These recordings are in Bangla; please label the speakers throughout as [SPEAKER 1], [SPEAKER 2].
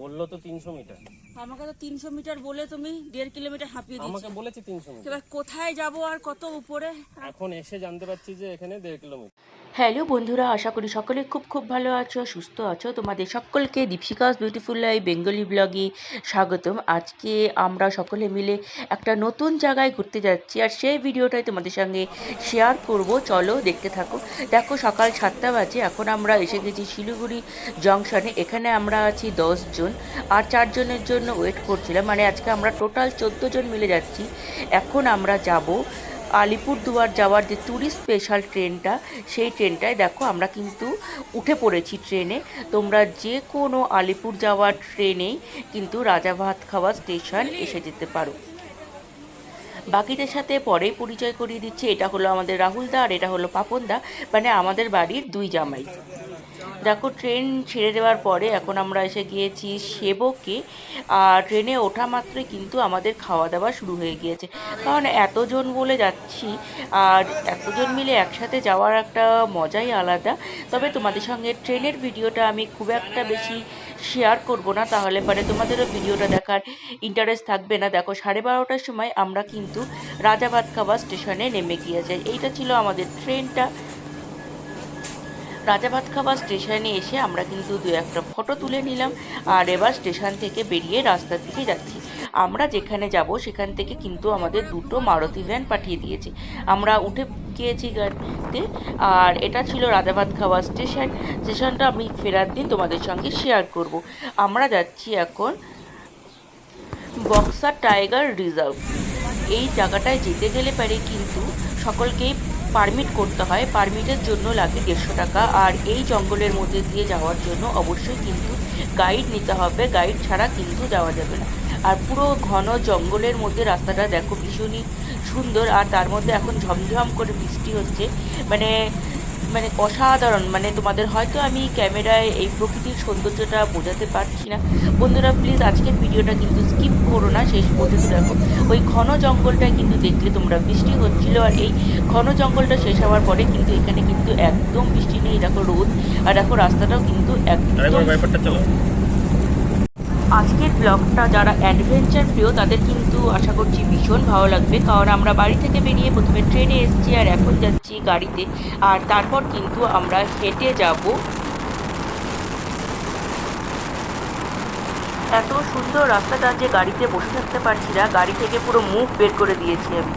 [SPEAKER 1] বলল তো তিনশো মিটার।
[SPEAKER 2] আমাকে তো তিনশো মিটার বলে তুমি দেড় কিলোমিটার হাঁপিয়ে দিচ্ছ
[SPEAKER 1] আমাকে বলেছে তিনশো মিটার।
[SPEAKER 2] এবার কোথায় যাব আর কত উপরে?
[SPEAKER 1] এখন এসে জানতে পারছি যে এখানে দেড় কিলোমিটার।
[SPEAKER 3] হ্যালো বন্ধুরা, আশা করি সকলে খুব খুব ভালো আছো, সুস্থ আছো। তোমাদের সকলকে দীপশিকাস বিউটিফুল লাইফ বেঙ্গলি ব্লগে স্বাগতম। আজকে আমরা সকলে মিলে একটা নতুন জায়গায় ঘুরতে যাচ্ছি আর সেই ভিডিওটাই তোমাদের সঙ্গে শেয়ার করব। চলো দেখতে থাকো। দেখো সকাল সাতটা বাজে, এখন আমরা এসে গেছি শিলিগুড়ি জংশনে। এখানে আমরা আছি জন আর চারজনের জন্য ওয়েট করছিলাম। মানে আজকে আমরা টোটাল চোদ্দ জন মিলে যাচ্ছি। এখন আমরা যাব আলিপুরদুয়ার যাওয়ার যে ট্যুরিস্ট স্পেশাল ট্রেনটা সেই ট্রেনটায় দেখো আমরা কিন্তু উঠে পড়েছি ট্রেনে। তোমরা যে কোনো আলিপুর যাওয়ার ট্রেনেই কিন্তু রাজা ভাত খাওয়া স্টেশন এসে যেতে পারো। বাকিদের সাথে পরে পরিচয় করিয়ে দিচ্ছে, এটা হলো আমাদের রাহুলদা আর এটা হলো পাপনদা। মানে আমাদের বাড়ির দুই জামাই। দেখো ট্রেন ছেড়ে দেওয়ার পরে এখন আমরা এসে গিয়েছি সেবকে। আর ট্রেনে ওঠা মাত্রই কিন্তু আমাদের খাওয়া দাওয়া শুরু হয়ে গিয়েছে। কারণ এতজন বলে যাচ্ছি, আর এতজন মিলে একসাথে যাওয়ার একটা মজাই আলাদা। তবে তোমাদের সঙ্গে ট্রেনের ভিডিওটা আমি খুব একটা বেশি শেয়ার করব না। তাহলে পরে তোমাদেরও ভিডিওটা দেখার ইন্টারেস্ট থাকবে না। দেখো, সাড়ে বারোটার সময় আমরা কিন্তু রাজাবাদ খাওয়া স্টেশনে নেমে গিয়েছে। এইটা ছিল আমাদের ট্রেনটা রাজাভাত খাওয়া স্টেশনে এসে আমরা কিন্তু দু একটা ফটো তুলে নিলাম। আর এবার স্টেশন থেকে বেরিয়ে রাস্তার দিকে যাচ্ছি। আমরা যেখানে যাব সেখান থেকে কিন্তু আমাদের দুটো মারুতি ভ্যান পাঠিয়ে দিয়েছে। আমরা উঠে গিয়েছি গাড়িতে। আর এটা ছিল রাজাভাত খাওয়া স্টেশন। স্টেশনটা আমি ফেরার দিন তোমাদের সঙ্গে শেয়ার করব। আমরা যাচ্ছি এখন বক্সার টাইগার রিজার্ভ। এই জায়গাটায় যেতে গেলে পারে কিন্তু সকলকেই পারমিট করতে হয় পারমিটের জন্য লাগে দেড়শো টাকা। আর এই জঙ্গলের মধ্যে দিয়ে যাওয়ার জন্য অবশ্যই কিন্তু গাইড নিতে হবে। গাইড ছাড়া কিন্তু যাওয়া যাবে না। আর পুরো ঘন জঙ্গলের মধ্যে রাস্তাটা দেখো ভীষণই সুন্দর। আর তার মধ্যে এখন ঝমঝম করে বৃষ্টি হচ্ছে। মানে মানে অসাধারণ। মানে তোমাদের হয়তো আমি ক্যামেরায় এই প্রকৃতির সৌন্দর্যটা বোঝাতে পারছি না। বন্ধুরা প্লিজ আজকের ভিডিওটা কিন্তু স্কিপ করো না শেষ পর্যন্ত দেখো। ওই ঘন জঙ্গলটা কিন্তু দেখলে তোমরা বৃষ্টি হচ্ছিল আর এই ঘন জঙ্গলটা শেষ হওয়ার পরে কিন্তু এখানে কিন্তু একদম বৃষ্টি নেই। দেখো রোদ আর দেখো রাস্তাটাও কিন্তু একদম আজকের ব্লগটা যারা অ্যাডভেঞ্চার প্রিয় তাদের কিন্তু আশা করছি ভীষণ ভালো লাগবে। কারণ আমরা বাড়ি থেকে বেরিয়ে প্রথমে ট্রেনে এসেছি আর এখন যাচ্ছি গাড়িতে। আর তারপর কিন্তু আমরা হেঁটে যাব। এত সুন্দর রাস্তাটা যে গাড়িতে বসে থাকতে পারছি না, গাড়ি থেকে পুরো মুখ বের করে দিয়েছি আমি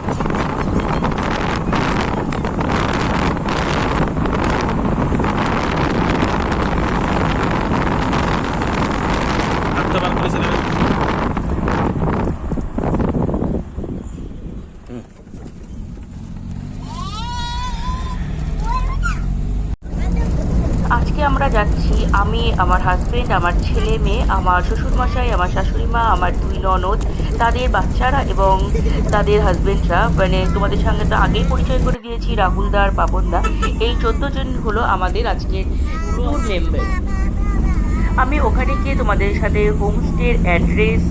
[SPEAKER 1] হাতটা বার করেছে দেবে
[SPEAKER 3] আজকে আমরা যাচ্ছি আমি, আমার হাজব্যান্ড আমার ছেলে মেয়ে, আমার শ্বশুরমশাই, আমার শাশুড়ি মা আমার দুই ননদ, তাদের বাচ্চারা এবং তাদের হাজব্যান্ডরা মানে তোমাদের সঙ্গে তো আগেই পরিচয় করে দিয়েছি, রাহুল দা আর পাপনদা এই চোদ্দ জন হলো আমাদের আজকের ট্যুর মেম্বার আমি ওখানে গিয়ে তোমাদের সাথে হোমস্টের অ্যাড্রেস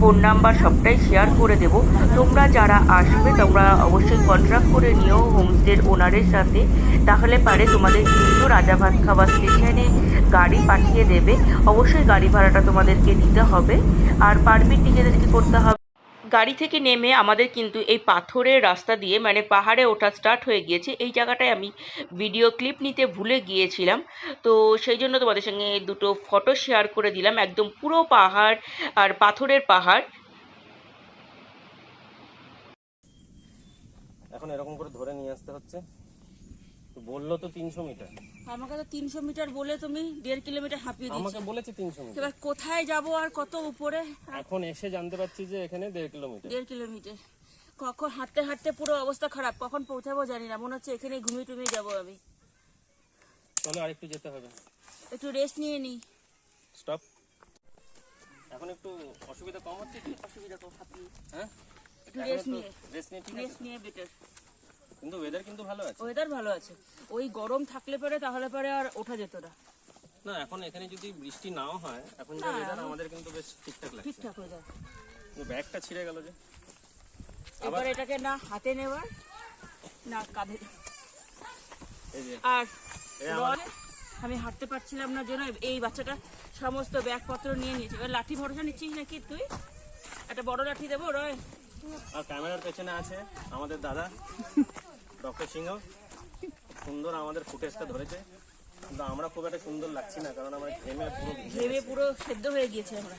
[SPEAKER 3] ফোন নাম্বার সবটাই শেয়ার করে দেব। তোমরা যারা আসবে, তোমরা অবশ্যই কন্ট্রাক্ট করে নিও হোমস্টের ওনারের সাথে। তাহলে পারে তোমাদের কিন্তু রাজা ভাত খাওয়া স্টেশনে গাড়ি পাঠিয়ে দেবে। অবশ্যই গাড়ি ভাড়াটা তোমাদেরকে দিতে হবে। আর পারমিট নিজেদেরকে করতে হবে? গাড়ি থেকে নেমে আমাদের কিন্তু এই পাথরের রাস্তা দিয়ে মানে পাহাড়ে ওঠা স্টার্ট হয়ে গিয়েছে। এই জায়গাটায় আমি ভিডিও ক্লিপ নিতে ভুলে গিয়েছিলাম। তো সেই জন্য তোমাদের সঙ্গে দুটো ফটো শেয়ার করে দিলাম। একদম পুরো পাহাড় আর পাথরের পাহাড়।
[SPEAKER 1] এখন এরকম করে ধরে নিয়ে আসতে হচ্ছে। বলল তো তিনশো মিটার।
[SPEAKER 2] আমাকে তো তিনশো মিটার বলে তুমি দেড় কিলোমিটার হাঁপিয়ে
[SPEAKER 1] আমাকে বলেছে তিনশো মিটার।
[SPEAKER 2] এবার কোথায় যাব আর কত উপরে?
[SPEAKER 1] এখন এসে জানতে পারছি যে এখানে দেড় কিলোমিটার।
[SPEAKER 2] দেড় কিলোমিটার। কখন হাঁটতে হাঁটতে পুরো অবস্থা খারাপ কখন পৌঁছাবো জানি না। মনে হচ্ছে এখানে ঘুমিয়ে টুমিয়ে যাব আমি।
[SPEAKER 1] চলো আরেকটু যেতে হবে।
[SPEAKER 2] একটু রেস্ট নিয়ে নিই।
[SPEAKER 1] স্টপ এখন একটু অসুবিধা কম হচ্ছে কি?
[SPEAKER 2] অসুবিধা তো হাঁপিয়ে
[SPEAKER 1] হ্যাঁ?
[SPEAKER 2] একটু রেস্ট নিয়ে।
[SPEAKER 1] রেস্ট নিয়ে ঠিক আছে।
[SPEAKER 2] রেস্ট নিয়ে বেটার
[SPEAKER 1] কিন্তু ওয়েদার কিন্তু ভালো আছে।
[SPEAKER 2] ওয়েদার ভালো আছে। ওই গরম থাকলে পরে তাহলে পরে আর ওঠা যেত না।
[SPEAKER 1] না এখন এখানে যদি বৃষ্টি নাও হয় এখন যে ওয়েদার আমাদের কিন্তু বেশ ঠিকঠাক লাগছে।
[SPEAKER 2] ঠিকঠাক হয়ে যায়।
[SPEAKER 1] কিন্তু ব্যাগটা ছিঁড়ে গেল যে।
[SPEAKER 2] এবার এটাকে না হাতে নেওয়ার না কাঁধে। আর আমি হাঁটতে পারছিলাম না জন্য এই বাচ্চাটা সমস্ত ব্যাগপত্র নিয়ে নিয়েছে। এবার লাঠি ভরসা নিচ্ছিস নাকি তুই? একটা বড় লাঠি দেবো রয়।
[SPEAKER 1] আর ক্যামেরার পেছনে আছে আমাদের দাদা। ডক্টর সিংহ। সুন্দর আমাদের ফুটেজটা ধরেছে। কিন্তু আমরা খুব একটা সুন্দর লাগছি না কারণ আমরা ঘেমে পুরো
[SPEAKER 2] ভেবে পুরো সেদ্ধ হয়ে গিয়েছে আমরা।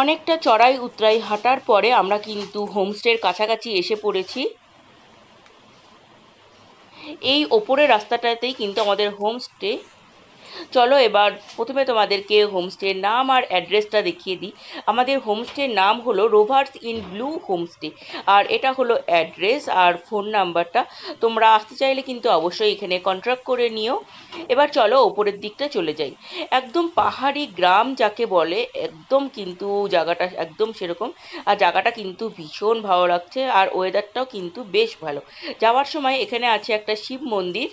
[SPEAKER 3] অনেকটা চড়াই উতরাই হাঁটার পরে আমরা কিন্তু হোমস্টের কাছাকাছি এসে পড়েছি। এই ওপরের রাস্তাটাতেই কিন্তু আমাদের হোমস্টে চলো এবার প্রথমে তোমাদেরকে হোমস্টের নাম আর অ্যাড্রেসটা দেখিয়ে দিই। আমাদের হোমস্টের নাম হলো রোভার্স ইন ব্লু হোমস্টে আর এটা হলো অ্যাড্রেস আর ফোন নাম্বারটা তোমরা আসতে চাইলে কিন্তু অবশ্যই এখানে কন্ট্রাক্ট করে নিও। এবার চলো ওপরের দিকটা চলে যাই। একদম পাহাড়ি গ্রাম যাকে বলে, একদম কিন্তু জায়গাটা একদম সেরকম। আর জায়গাটা কিন্তু ভীষণ ভালো লাগছে আর ওয়েদারটাও কিন্তু বেশ ভালো। যাওয়ার সময় এখানে আছে একটা শিব মন্দির।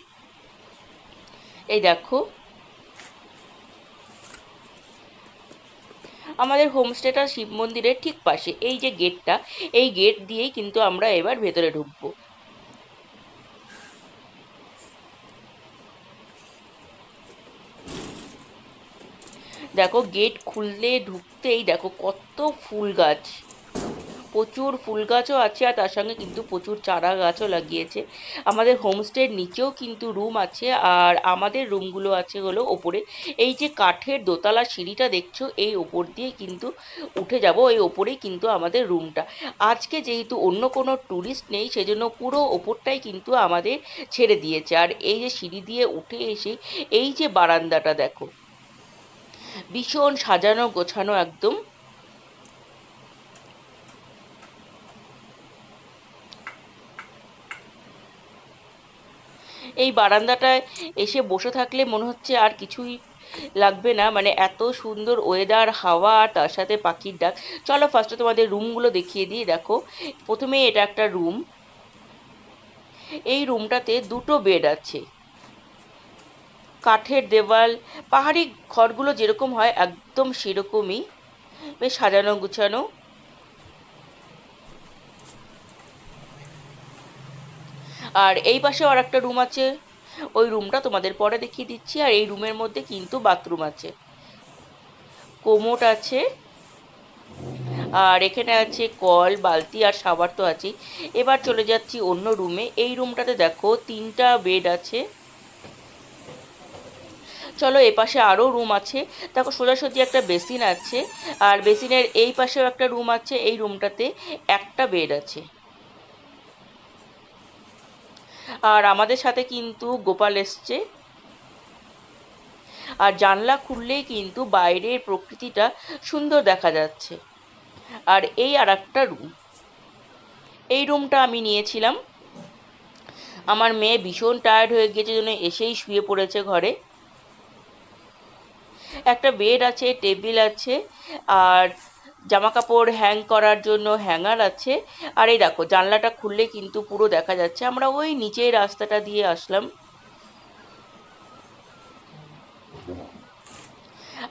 [SPEAKER 3] এই দেখো। আমাদের হোমস্টেটা শিব মন্দিরের ঠিক পাশে। এই যে গেটটা, এই গেট দিয়েই কিন্তু আমরা এবার ভেতরে ঢুকবো। দেখো, গেট খুললে ঢুকতেই দেখো কত ফুল গাছ। প্রচুর ফুল গাছও আছে আর তার সঙ্গে কিন্তু প্রচুর চারা গাছও লাগিয়েছে। আমাদের হোমস্টের নিচেও কিন্তু রুম আছে আর আমাদের রুমগুলো আছে হলো ওপরে। এই যে কাঠের দোতলা সিঁড়িটা দেখছ, এই ওপর দিয়ে কিন্তু উঠে যাব, এই ওপরেই কিন্তু আমাদের রুমটা। আজকে যেহেতু অন্য কোনো ট্যুরিস্ট নেই, সেজন্য পুরো ওপরটাই কিন্তু আমাদের ছেড়ে দিয়েছে। আর এই যে সিঁড়ি দিয়ে উঠে এসে এই যে বারান্দাটা দেখো, ভীষণ সাজানো গোছানো একদম এই বারান্দাটায় এসে বসে থাকলে মনে হচ্ছে আর কিছুই লাগবে না। মানে এত সুন্দর ওয়েদার হাওয়া, আর তার সাথে পাখির ডাক। চলো ফার্স্টে তোমাদের রুমগুলো দেখিয়ে দিই। দেখো, প্রথমে এটা একটা রুম এই রুমটাতে দুটো বেড আছে। কাঠের দেওয়াল, পাহাড়ি ঘরগুলো যেরকম হয় একদম সেরকমই। বেশ সাজানো গুছানো। আর এই পাশেও আর একটা রুম আছে। ওই রুমটা তোমাদের পরে দেখিয়ে দিচ্ছি, আর এই রুমের মধ্যে কিন্তু বাথরুম আছে। কোমোট আছে, আর এখানে আছে কল, বালতি আর সাবার তো আছেই। এবার চলে যাচ্ছি অন্য রুমে এই রুমটাতে দেখো তিনটা বেড আছে। চলো এ পাশে আরও রুম আছে। দেখো সোজাসুজি একটা বেসিন আছে, আর বেসিনের এই পাশেও একটা রুম আছে, এই রুমটাতে একটা বেড আছে। আর আমাদের সাথে কিন্তু গোপাল এসছে। আর জানলা খুললেই কিন্তু বাইরের প্রকৃতিটা সুন্দর দেখা যাচ্ছে। আর এই আর একটা রুম এই রুমটা আমি নিয়েছিলাম। আমার মেয়ে ভীষণ টায়ার্ড হয়ে গিয়েছে জন্য এসেই শুয়ে পড়েছে ঘরে। একটা বেড আছে টেবিল আছে, আর জামা কাপড় হ্যাং করার জন্য হ্যাঙ্গার আছে। আর এই দেখো, জানলাটা খুললে কিন্তু পুরো দেখা যাচ্ছে। আমরা ওই নিচের রাস্তাটা দিয়ে আসলাম।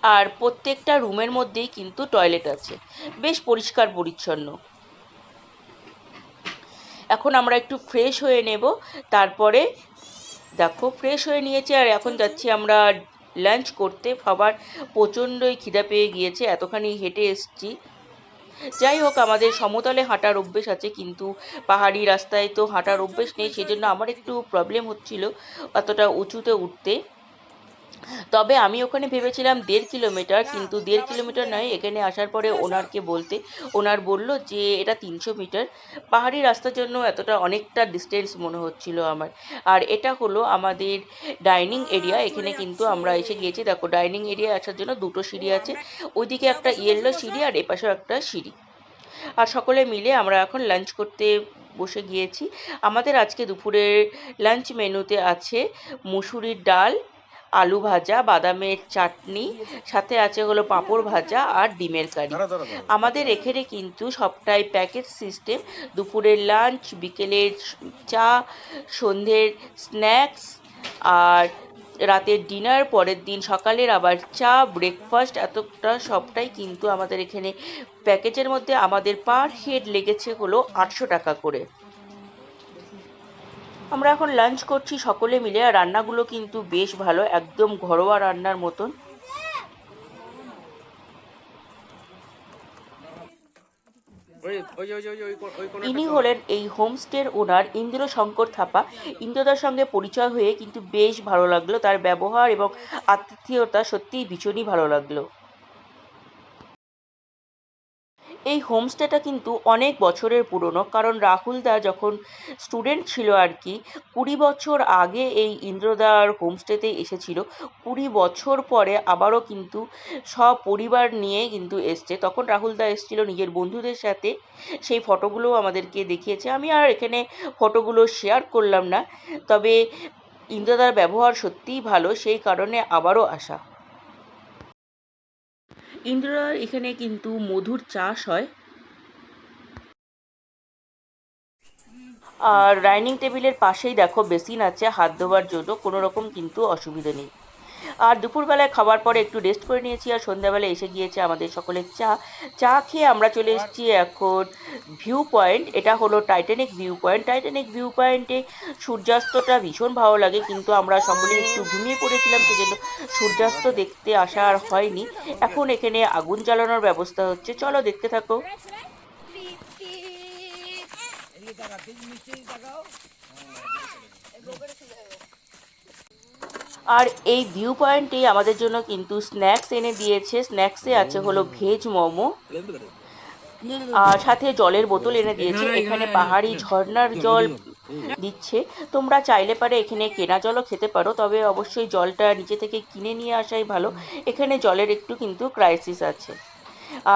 [SPEAKER 3] আর প্রত্যেকটা রুমের মধ্যেই কিন্তু টয়লেট আছে। বেশ পরিষ্কার পরিচ্ছন্ন। এখন আমরা একটু ফ্রেশ হয়ে নেব। তারপরে দেখো ফ্রেশ হয়ে নিয়েছে আর এখন যাচ্ছি আমরা লাঞ্চ করতে সবার প্রচণ্ডই খিদা পেয়ে গিয়েছে, এতখানি হেঁটে এসছি। যাই হোক, আমাদের সমতলে হাঁটার অভ্যেস আছে, কিন্তু পাহাড়ি রাস্তায় তো হাঁটার অভ্যেস নেই, সেজন্য আমার একটু প্রবলেম হচ্ছিল অতটা উঁচুতে উঠতে। তবে আমি ওখানে ভেবেছিলাম দেড় কিলোমিটার, কিন্তু দেড় কিলোমিটার নয়, এখানে আসার পরে ওনারকে বলতে, ওনার বলল যে এটা তিনশো মিটার। পাহাড়ি রাস্তার জন্য এতটা অনেকটা ডিস্টেন্স মনে হচ্ছিল আমার। আর এটা হলো আমাদের ডাইনিং এরিয়া এখানে কিন্তু আমরা এসে গিয়েছি। দেখো ডাইনিং এরিয়া আসার জন্য দুটো সিঁড়ি আছে, ওইদিকে একটা ইয়েলো সিঁড়ি আর এপাশেও একটা সিঁড়ি। আর সকলে মিলে আমরা এখন লাঞ্চ করতে বসে গিয়েছি। আমাদের আজকে দুপুরের লাঞ্চ মেনুতে আছে মুসুরির ডাল আলু ভাজা বাদামের চাটনি সাথে আছে হলো পাঁপড় ভাজা আর ডিমের কারি। আমাদের এখানে কিন্তু সবটাই প্যাকেজ সিস্টেম দুপুরের লাঞ্চ বিকেলের চা সন্ধ্যের স্ন্যাক্স আর রাতের ডিনার পরের দিন সকালের আবার চা ব্রেকফাস্ট এতটা সবটাই কিন্তু আমাদের এখানে প্যাকেজের মধ্যে আমাদের পার হেড লেগেছে হলো আটশো টাকা করে। আমরা এখন লাঞ্চ করছি সকলে মিলে আর রান্নাগুলো কিন্তু বেশ ভালো একদম ঘরোয়া রান্নার মতন। ইনি হলেন এই হোমস্টের ওনার ইন্দ্র শঙ্কর থাপা। ইন্দ্রদার সঙ্গে পরিচয় হয়ে কিন্তু বেশ ভালো লাগল তার ব্যবহার এবং আতিথেয়তা সত্যিই ভীষণই ভালো লাগল। এই হোমস্টেটা কিন্তু অনেক বছরের পুরনো, কারণ রাহুল দা যখন স্টুডেন্ট ছিল আর কি, কুড়ি বছর আগে এই ইন্দ্রদার হোমস্টেতে এসেছিল। কুড়ি বছর পরে আবারও কিন্তু সব পরিবার নিয়ে কিন্তু এসছে। তখন রাহুল দা এসেছিল নিজের বন্ধুদের সাথে। সেই ফটোগুলোও আমাদেরকে দেখিয়েছে। আমি আর এখানে ফটোগুলো শেয়ার করলাম না। তবে ইন্দ্রদার ব্যবহার সত্যিই ভালো, সেই কারণে আবারও আসা। ইন্দ্রদার এখানে কিন্তু মধুর চাষ হয়। আর ডাইনিং টেবিলের পাশেই দেখো, বেসিন আছে, হাত ধোয়ার জন্য, কোনো রকম কিন্তু অসুবিধা নেই। আর দুপুরবেলায় খাবার পরে একটু রেস্ট করে নিয়েছি আর সন্ধ্যাবেলায় এসে গিয়েছে আমাদের সকলের চা। চা খেয়ে আমরা চলে এসেছি এখন ভিউ পয়েন্ট এটা হলো Titanic view point Titanic view পয়েন্টে সূর্যাস্তটা ভীষণ ভালো লাগে, কিন্তু আমরা সকলে একটু ঘুমিয়ে পড়েছিলাম, সেজন্য সূর্যাস্ত দেখতে আসা আর হয়নি। এখন এখানে আগুন জ্বালানোর ব্যবস্থা হচ্ছে। চলো দেখতে থাকো। আর এই ভিউ পয়েন্টে আমাদের জন্য কিন্তু স্ন্যাক্স এনে দিয়েছে। স্ন্যাক্সে আছে হলো ভেজ মোমো। আর সাথে জলের বোতল এনে দিয়েছে। এখানে পাহাড়ি ঝর্নার জল দিচ্ছে। তোমরা চাইলে পারে এখানে কেনা জলও খেতে পারো তবে অবশ্যই জলটা নিচে থেকে কিনে নিয়ে আসাই ভালো। এখানে জলের একটু কিন্তু ক্রাইসিস আছে।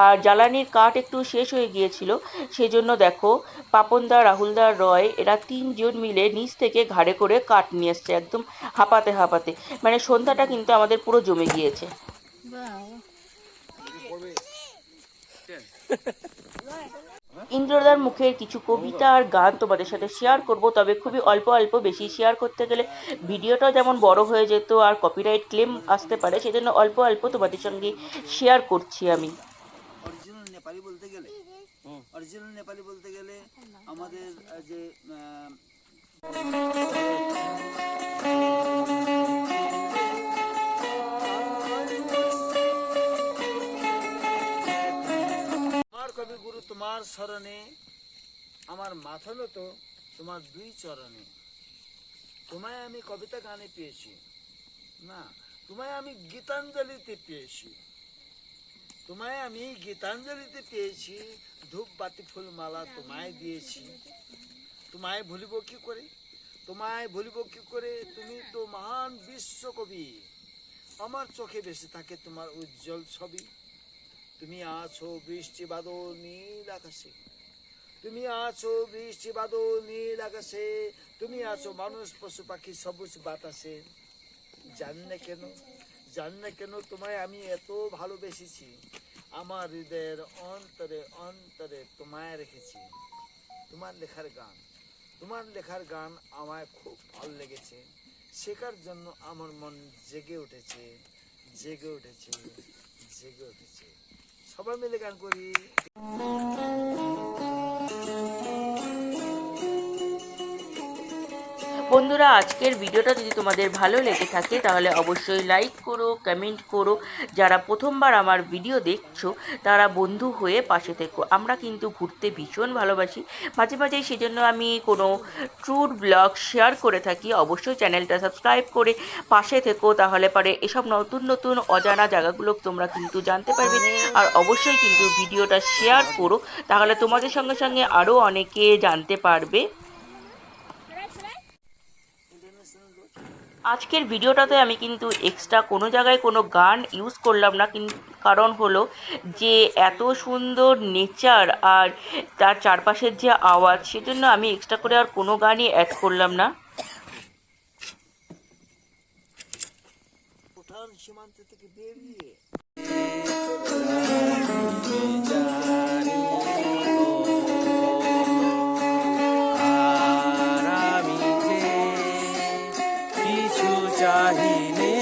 [SPEAKER 3] আর জ্বালানির কাঠ একটু শেষ হয়ে গিয়েছিল। সেজন্য দেখো, পাপনদা, রাহুলদা, রয়, এরা তিনজন মিলে নিচ থেকে ঘাড়ে করে কাঠ নিয়ে এসছে একদম হাঁপাতে হাঁপাতে। মানে সন্ধ্যাটা কিন্তু আমাদের পুরো জমে গিয়েছে। ইন্দ্রদার মুখের কিছু কবিতা আর গান তোমাদের সাথে শেয়ার করব, তবে খুবই অল্প অল্প বেশি শেয়ার করতে গেলে ভিডিওটাও যেমন বড় হয়ে যেত আর কপিরাইট ক্লেম আসতে পারে, সেজন্য অল্প অল্প তোমাদের সঙ্গে শেয়ার করছি আমি।
[SPEAKER 4] নেপালি বলতে গেলে অরিজিনাল নেপালি বলতে গেলে, আমাদের যে আমার কবিগুরু তোমার স্মরণে, আমার মাথা তো তোমার দুই চরণে। তোমায় আমি কবিতা গানে পেয়েছি। না, তোমায় আমি গীতাঞ্জলিতে পেয়েছি। তোমায় আমি গীতাঞ্জলিতে পেয়েছি ধূপ বাতি ফুল মালা তোমায় দিয়েছি। তোমায় ভুলিব কি করে? তোমায় ভুলিব কি করে? তুমি তো মহান বিশ্বকবি। আমার চোখে বেশি থাকে তোমার উজ্জ্বল ছবি। তুমি আছো বৃষ্টি বাদল নীল আকাশে। তুমি আছো বৃষ্টি বাদল নীল আকাশে। তুমি আছো মানুষ, পশু পাখি, সবুজ বাতাসে। জানি না কেন? জানি না কেন তোমায় আমি এত ভালোবেসেছি? আমার হৃদয়ের অন্তরে অন্তরে তোমায় রেখেছি। তোমার লেখার গান। তোমার লেখার গান আমায় খুব ভালো লেগেছে। শেখার জন্য আমার মন জেগে উঠেছে। জেগে উঠেছে। জেগে উঠেছে। সবাই মিলে গান করি।
[SPEAKER 3] বন্ধুরা, আজকের ভিডিওটা যদি তোমাদের ভালো লেগে থাকে, তাহলে অবশ্যই লাইক করো কমেন্ট করো। যারা প্রথমবার আমার ভিডিও দেখছ, তারা বন্ধু হয়ে পাশে থেকো। আমরা কিন্তু ঘুরতে ভীষণ ভালোবাসি। মাঝে মাঝে সেজন্য আমি কোনো ট্যুর ব্লগ শেয়ার করে থাকি। অবশ্যই চ্যানেলটা সাবস্ক্রাইব করে পাশে থেকো, তাহলে পরে এসব নতুন নতুন অজানা জায়গাগুলো তোমরা কিন্তু জানতে পারবে। আর অবশ্যই কিন্তু ভিডিওটা শেয়ার করো, তাহলে তোমাদের সঙ্গে সঙ্গে আরও অনেকে জানতে পারবে। আজকের ভিডিওটাতে আমি কিন্তু এক্সট্রা কোনো জায়গায় কোনো গান ইউজ করলাম না কারণ হলো যে এত সুন্দর নেচার আর তার চারপাশের যে আওয়াজ, সেজন্য আমি এক্সট্রা করে আর কোনো গানই অ্যাড করলাম না।
[SPEAKER 4] সীমান্ত থেকে বেরিয়ে
[SPEAKER 5] চাহিনে।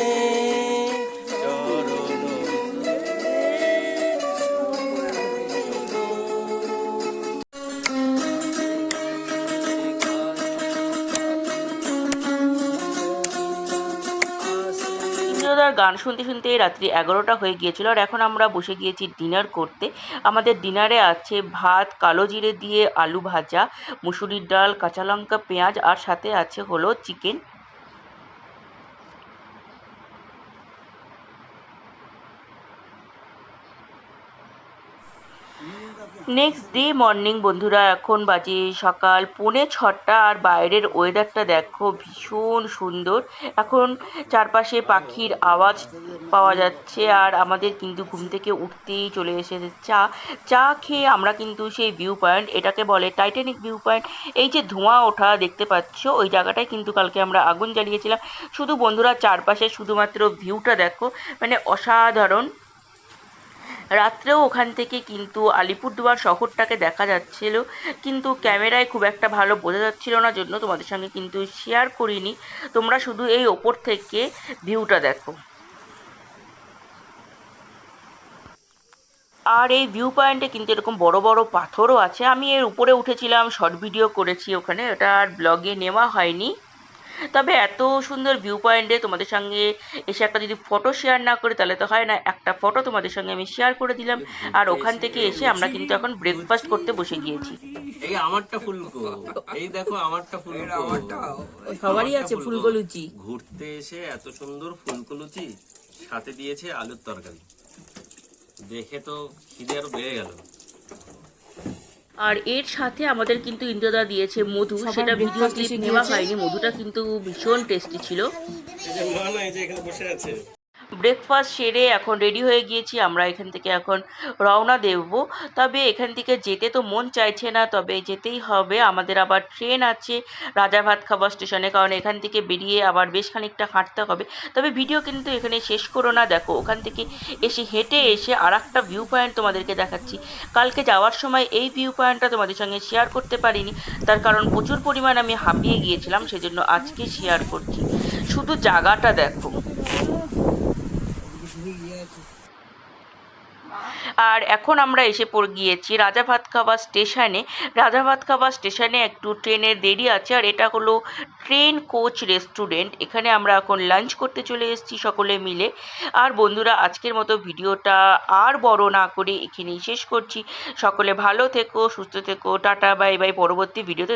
[SPEAKER 3] গান শুনতে শুনতে রাত্রি এগারোটা হয়ে গিয়েছিল আর এখন আমরা বসে গিয়েছি ডিনার করতে। আমাদের ডিনারে আছে ভাত, কালো জিরে দিয়ে আলু ভাজা, মুসুরির ডাল, কাঁচা লঙ্কা, পেঁয়াজ আর সাথে আছে হলো চিকেন। নেক্সট ডে মর্নিং বন্ধুরা, এখন বাজে সকাল পৌনে ছটা আর বাইরের ওয়েদারটা দেখো ভীষণ সুন্দর। এখন চারপাশে পাখির আওয়াজ পাওয়া যাচ্ছে আর আমাদের কিন্তু ঘুম থেকে উঠতেই চলে এসেছে চা। চা খেয়ে আমরা কিন্তু সেই ভিউ পয়েন্ট এটাকে বলে টাইটানিক ভিউ পয়েন্ট এই যে ধোঁয়া ওঠা দেখতে পাচ্ছ, ওই জায়গাটায় কিন্তু কালকে আমরা আগুন জ্বালিয়েছিলাম। শুধু বন্ধুরা, চারপাশে শুধুমাত্র ভিউটা দেখো মানে অসাধারণ। রাত্রেও ওখান থেকে কিন্তু আলিপুরদুয়ার শহরটাকে দেখা যাচ্ছিল, কিন্তু ক্যামেরায় খুব একটা ভালো বোঝা যাচ্ছিল না, জন্য তোমাদের সঙ্গে কিন্তু শেয়ার করিনি। তোমরা শুধু এই ওপর থেকে ভিউটা দেখো। আর এই ভিউ পয়েন্টে কিন্তু এরকম বড় বড় পাথরও আছে। আমি এর উপরে উঠেছিলাম শর্ট ভিডিও করেছি ওখানে, ওটা আর ব্লগে নেওয়া হয়নি। তবে এত সুন্দর ভিউ পয়েন্টে তোমাদের সঙ্গে এসে একটা যদি ফটো শেয়ার না করে তাহলে তো হয় না। একটা ফটো তোমাদের সঙ্গে আমি শেয়ার করে দিলাম। আর ওখান থেকে এসে আমরা কিন্তু এখন ব্রেকফাস্ট করতে বসে গিয়েছি।
[SPEAKER 1] এই আমারটা ফুলকো। এই দেখো আমারটা ফুলকো।
[SPEAKER 2] সবারই আছে ফুলকো লুচি
[SPEAKER 1] ঘুরতে এসে এত সুন্দর ফুলকো লুচি সাথে দিয়েছে আলুর তরকারি। দেখে তো খিদে আরও বেড়ে গেল।
[SPEAKER 3] আর এর সাথে আমাদের কিন্তু ইন্দ্রদা দিয়েছে মধু সেটা ভিডিও ক্লিপ নেওয়া হয়নি মধুটা কিন্তু ভীষণ টেস্টি ছিল।
[SPEAKER 1] এই যে না না এই যে এখানে বসে আছে।
[SPEAKER 3] ব্রেকফাস্ট সেরে এখন রেডি হয়ে গিয়েছি, আমরা এখান থেকে এখন রওনা দেব। তবে এখান থেকে যেতে তো মন চাইছে না, তবে যেতেই হবে। আমাদের আবার ট্রেন আছে রাজাভাত খাবার স্টেশনে কারণ এখান থেকে বেরিয়ে আবার বেশ খানিকটা হাঁটতে হবে। তবে ভিডিও কিন্তু এখানে শেষ করো না, দেখো, ওখান থেকে এসে হেঁটে এসে আর একটা ভিউ পয়েন্ট তোমাদেরকে দেখাচ্ছি। কালকে যাওয়ার সময় এই ভিউ পয়েন্টটা তোমাদের সঙ্গে শেয়ার করতে পারিনি, তার কারণ প্রচুর পরিমাণ আমি হাঁপিয়ে গিয়েছিলাম, সেজন্য আজকে শেয়ার করছি। শুধু জায়গাটা দেখো। আর এখন আমরা এসে পড়ে, গিয়েছি রাজা ভাতখাওয়া স্টেশনে। রাজা ভাতখাওয়া স্টেশনে একটু ট্রেনের দেরি আছে আর এটা হলো ট্রেন কোচ রেস্টুরেন্ট। এখানে আমরা এখন লাঞ্চ করতে চলে এসেছি সকলে মিলে। আর বন্ধুরা, আজকের মতো ভিডিওটা আর বড় না করে এখানেই শেষ করছি। সকলে ভালো থেকো, সুস্থ থেকো, টাটা, বাই বাই। পরবর্তী ভিডিওতে